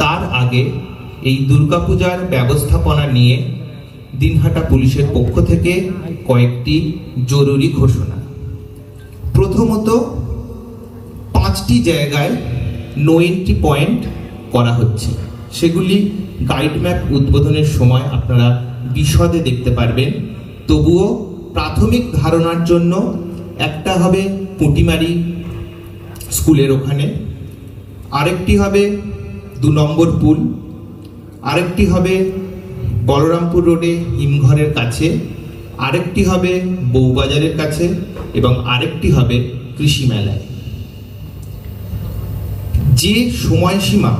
তার আগে এই দুর্গাপূজার ব্যবস্থাপনা নিয়ে দিনহাটা পুলিশের পক্ষ থেকে কয়েকটি জরুরি ঘোষণা। প্রথমত, পাঁচটি জায়গায় নো এন্ট্রি পয়েন্ট করা হচ্ছে। সেগুলি গাইড ম্যাপ উদ্বোধনের সময় আপনারা বিশদে দেখতে পারবেন। তবুও প্রাথমিক ধারণার জন্য একটা হবে পুঁটিমারি স্কুলের ওখানে, আরেকটি হবে দু নম্বর পুল। আরেকটি হবে বলরামপুর রোডে হিমঘরের কাছে, আরেকটি হবে বউবাজারের কাছে এবং আরেকটি হবে কৃষি মেলায়। যে সময়সীমা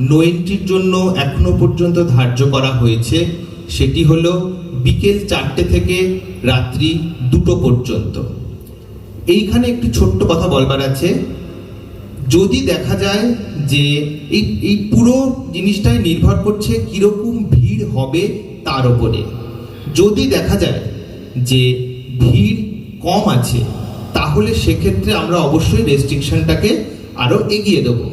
নো এন্ট্রির জন্য এখনও পর্যন্ত ধার্য করা হয়েছে, সেটি হলো বিকেল চারটে থেকে রাত্রি দুটো পর্যন্ত। এইখানে একটি ছোট্ট কথা বলবার আছে যদি দেখা যায় যে এই এই পুরো জিনিসটাই নির্ভর করছে কীরকম ভিড় হবে তার উপরে। যদি দেখা যায় যে ভিড় কম আছে, তাহলে সেক্ষেত্রে আমরা অবশ্যই রেস্ট্রিকশনটাকে আরও এগিয়ে দেবো।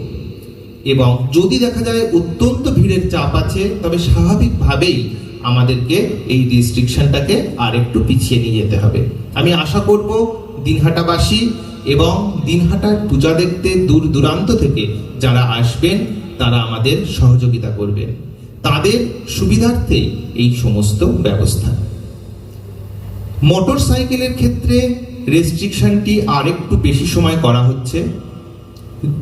এবং যদি দেখা যায় অত্যন্ত ভিড়ের চাপ আছে, তবে স্বাভাবিকভাবেই আমাদেরকে এই রেস্ট্রিকশনটাকে আর একটু পিছিয়ে নিয়ে যেতে হবে। আমি আশা করব দিনহাটাবাসী এবং দিনহাটার পূজা দেখতে দূর দূরান্ত থেকে যারা আসবেন, তারা আমাদের সহযোগিতা করবেন। তাদের সুবিধার্থে এই সমস্ত ব্যবস্থা। মোটর সাইকেলের ক্ষেত্রে রেস্ট্রিকশনটি আর একটু বেশি সময় করা হচ্ছে।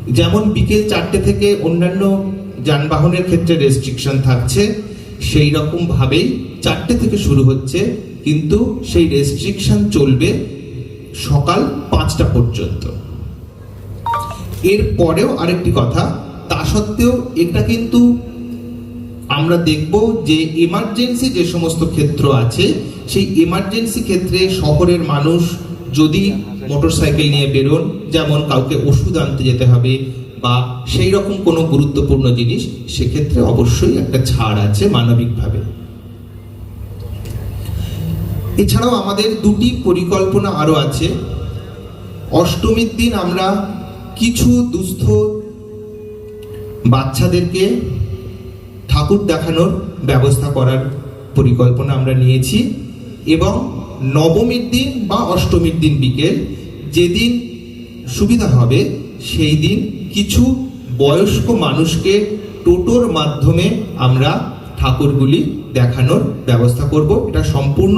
যেমন বিকেল চারটে থেকে অন্যান্য যানবাহনের ক্ষেত্রে রেস্ট্রিকশন থাকছে, সেই রকম ভাবেই চারটে থেকে শুরু হচ্ছে, কিন্তু সেই রেস্ট্রিকশন চলবে সকাল পাঁচটা পর্যন্ত। এর পরেও আরেকটি কথা, তা সত্ত্বেও এটা কিন্তু আমরা দেখব যে এমার্জেন্সি যে সমস্ত ক্ষেত্র আছে, সেই এমার্জেন্সি ক্ষেত্রে শহরের মানুষ যদি মোটরসাইকেল নিয়ে বেরোন, যেমন কাউকে ওষুধ আনতে যেতে হবে বা সেই রকম কোনো গুরুত্বপূর্ণ জিনিস, সেক্ষেত্রে অবশ্যই একটা ছাড় আছে মানবিকভাবে। এছাড়াও আমাদের দুটি পরিকল্পনা আরও আছে। অষ্টমীর দিন আমরা কিছু দুস্থ বাচ্চাদেরকে ঠাকুর দেখানোর ব্যবস্থা করার পরিকল্পনা আমরা নিয়েছি এবং নবমীর দিন বা অষ্টমীর দিন বিকেল যেদিন সুবিধা হবে, সেই দিন কিছু বয়স্ক মানুষকে টোটোর মাধ্যমে আমরা ঠাকুরগুলি দেখানোর ব্যবস্থা করব। এটা সম্পূর্ণ